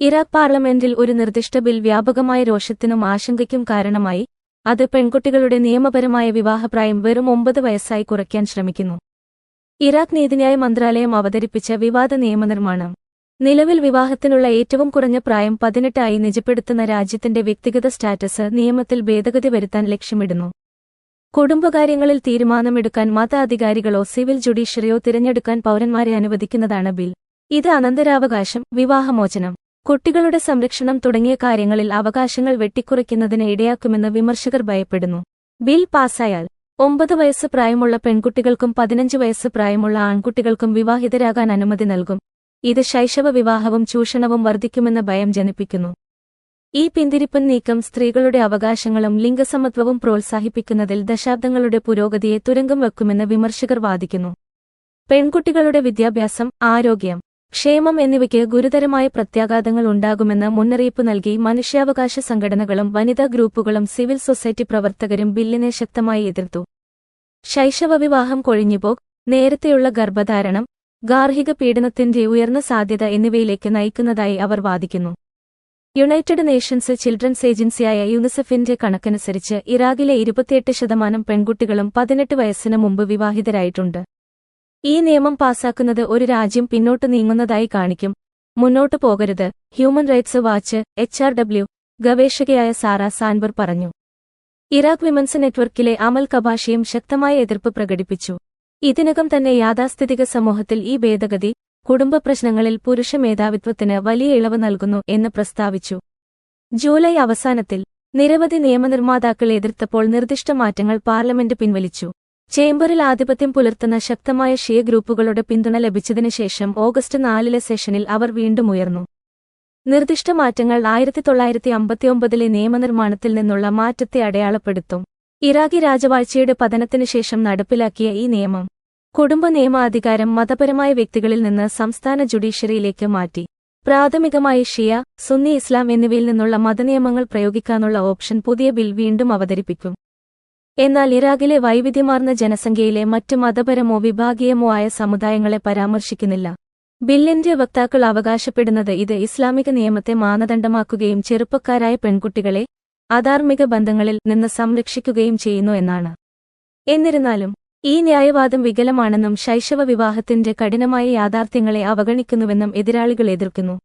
Iraq പാർലമെന്റിൽ ഒരു നിർദ്ദിഷ്ട ബിൽ വ്യാപകമായ രോഷത്തിനും ആശങ്കയ്ക്കും കാരണമായി അത് പെൺകുട്ടികളുടെ നിയമപരമായ വിവാഹപ്രായം വെറും ഒമ്പത് വയസ്സായി കുറയ്ക്കാൻ ശ്രമിക്കുന്നു. ഇറാഖ് നീതിന്യായ മന്ത്രാലയം അവതരിപ്പിച്ച വിവാദ നിയമനിർമ്മാണം. നിലവിൽ വിവാഹത്തിനുള്ള ഏറ്റവും കുറഞ്ഞ പ്രായം പതിനെട്ടായി നിജപ്പെടുത്തുന്ന രാജ്യത്തിന്റെ വ്യക്തിഗത സ്റ്റാറ്റസ് നിയമത്തിൽ ഭേദഗതി വരുത്താൻ ലക്ഷ്യമിടുന്നു. കുടുംബകാര്യങ്ങളിൽ തീരുമാനമെടുക്കാൻ മത അധികാരികളോ സിവിൽ ജുഡീഷ്യറിയോ തിരഞ്ഞെടുക്കാൻ പൗരന്മാരെ അനുവദിക്കുന്നതാണ് ബിൽ. ഇത് അനന്തരാവകാശം വിവാഹമോചനം. കുട്ടികളുടെ സംരക്ഷണം തുടങ്ങിയ കാര്യങ്ങളിൽ അവകാശങ്ങൾ വെട്ടിക്കുറയ്ക്കുന്നതിന് ഇടയാക്കുമെന്ന് വിമർശകർ ഭയപ്പെടുന്നു. ബിൽ പാസായാൽ ഒമ്പത് വയസ്സ് പ്രായമുള്ള പെൺകുട്ടികൾക്കും പതിനഞ്ച് വയസ്സ് പ്രായമുള്ള ആൺകുട്ടികൾക്കും വിവാഹിതരാകാൻ അനുമതി നൽകും. ഇത് ശൈശവ വിവാഹവും ചൂഷണവും വർദ്ധിക്കുമെന്ന ഭയം ജനിപ്പിക്കുന്നു. ഈ പിന്തിരിപ്പൻ നീക്കം സ്ത്രീകളുടെ അവകാശങ്ങളും ലിംഗസമത്വവും പ്രോത്സാഹിപ്പിക്കുന്നതിൽ ദശാബ്ദങ്ങളുടെ പുരോഗതിയെ തുരങ്കം വെക്കുമെന്ന് വിമർശകർ വാദിക്കുന്നു. പെൺകുട്ടികളുടെ വിദ്യാഭ്യാസം ആരോഗ്യം ക്ഷേമം എന്നിവയ്ക്ക് ഗുരുതരമായ പ്രത്യാഘാതങ്ങൾ ഉണ്ടാകുമെന്ന് മുന്നറിയിപ്പ് നൽകി മനുഷ്യാവകാശ സംഘടനകളും വനിതാ ഗ്രൂപ്പുകളും സിവിൽ സൊസൈറ്റി പ്രവർത്തകരും ബില്ലിനെ ശക്തമായി എതിർത്തു. ശൈശവ വിവാഹം കൊഴിഞ്ഞുപോക് നേരത്തെയുള്ള ഗർഭധാരണം ഗാർഹിക പീഡനത്തിന്റെ ഉയർന്ന സാധ്യത എന്നിവയിലേക്ക് നയിക്കുന്നതായി അവർ വാദിക്കുന്നു. യുണൈറ്റഡ് നേഷൻസ് ചിൽഡ്രൻസ് ഏജൻസിയായ യുനിസെഫിന്റെ കണക്കനുസരിച്ച് ഇറാഖിലെ ഇരുപത്തിയെട്ട് ശതമാനം പെൺകുട്ടികളും പതിനെട്ട് വയസ്സിന് മുമ്പ് വിവാഹിതരായിട്ടുണ്ട്. ഈ നിയമം പാസാക്കുന്നത് ഒരു രാജ്യം പിന്നോട്ട് നീങ്ങുന്നതായി കാണിക്കും. മുന്നോട്ടു പോകരുത് human rights watch H R W ഗവേഷകയായ Sara Sanbar പറഞ്ഞു. ഇറാഖ് വിമൻസ് നെറ്റ്വർക്കിലെ അമൽ കബാഷിയും ശക്തമായ എതിർപ്പ് പ്രകടിപ്പിച്ചു. ഇതിനകം തന്നെ യാഥാസ്ഥിതിക സമൂഹത്തിൽ ഈ ഭേദഗതി കുടുംബ പ്രശ്നങ്ങളിൽ പുരുഷ മേധാവിത്വത്തിന് വലിയ ഇളവ് നൽകുന്നു എന്ന് പ്രസ്താവിച്ചു. ജൂലൈ അവസാനത്തിൽ നിരവധി നിയമനിർമ്മാതാക്കൾ എതിർത്തപ്പോൾ നിർദ്ദിഷ്ട മാറ്റങ്ങൾ പാർലമെന്റ് പിൻവലിച്ചു. ചേംബറിൽ ആധിപത്യം പുലർത്തുന്ന ശക്തമായ ഷിയ ഗ്രൂപ്പുകളുടെ പിന്തുണ ലഭിച്ചതിനു ശേഷം ഓഗസ്റ്റ് നാലിലെ സെഷനിൽ അവർ വീണ്ടും ഉയർന്നു. നിർദ്ദിഷ്ട മാറ്റങ്ങൾ ആയിരത്തി തൊള്ളായിരത്തി അമ്പത്തിയൊമ്പതിലെ നിയമനിർമ്മാണത്തിൽ നിന്നുള്ള മാറ്റത്തെ അടയാളപ്പെടുത്തും. ഇറാഖി രാജവാഴ്ചയുടെ പതനത്തിനു ശേഷം നടപ്പിലാക്കിയ ഈ നിയമം കുടുംബ നിയമാധികാരം മതപരമായ വ്യക്തികളിൽ നിന്ന് സംസ്ഥാന ജുഡീഷ്യറിയിലേക്ക് മാറ്റി. പ്രാഥമികമായി ഷിയ സുന്നി ഇസ്ലാം എന്നിവയിൽ നിന്നുള്ള മതനിയമങ്ങൾ പ്രയോഗിക്കാനുള്ള ഓപ്ഷൻ പുതിയ ബിൽ വീണ്ടും അവതരിപ്പിക്കും. എന്നാൽ ഇറാഖിലെ വൈവിധ്യമാർന്ന ജനസംഖ്യയിലെ മറ്റ് മതപരമോ വിഭാഗീയമോ ആയ സമുദായങ്ങളെ പരാമർശിക്കുന്നില്ല. ബില്ലിന്റെ വക്താക്കൾ അവകാശപ്പെടുന്നത് ഇത് ഇസ്ലാമിക നിയമത്തെ മാനദണ്ഡമാക്കുകയും ചെറുപ്പക്കാരായ പെൺകുട്ടികളെ അധാർമിക ബന്ധങ്ങളിൽ നിന്ന് സംരക്ഷിക്കുകയും ചെയ്യുന്നു എന്നാണ്. എന്നിരുന്നാലും ഈ ന്യായവാദം വികലമാണെന്നും ശൈശവ വിവാഹത്തിന്റെ കഠിനമായ യാഥാർത്ഥ്യങ്ങളെ അവഗണിക്കുന്നുവെന്നും എതിരാളികൾ എതിർക്കുന്നു.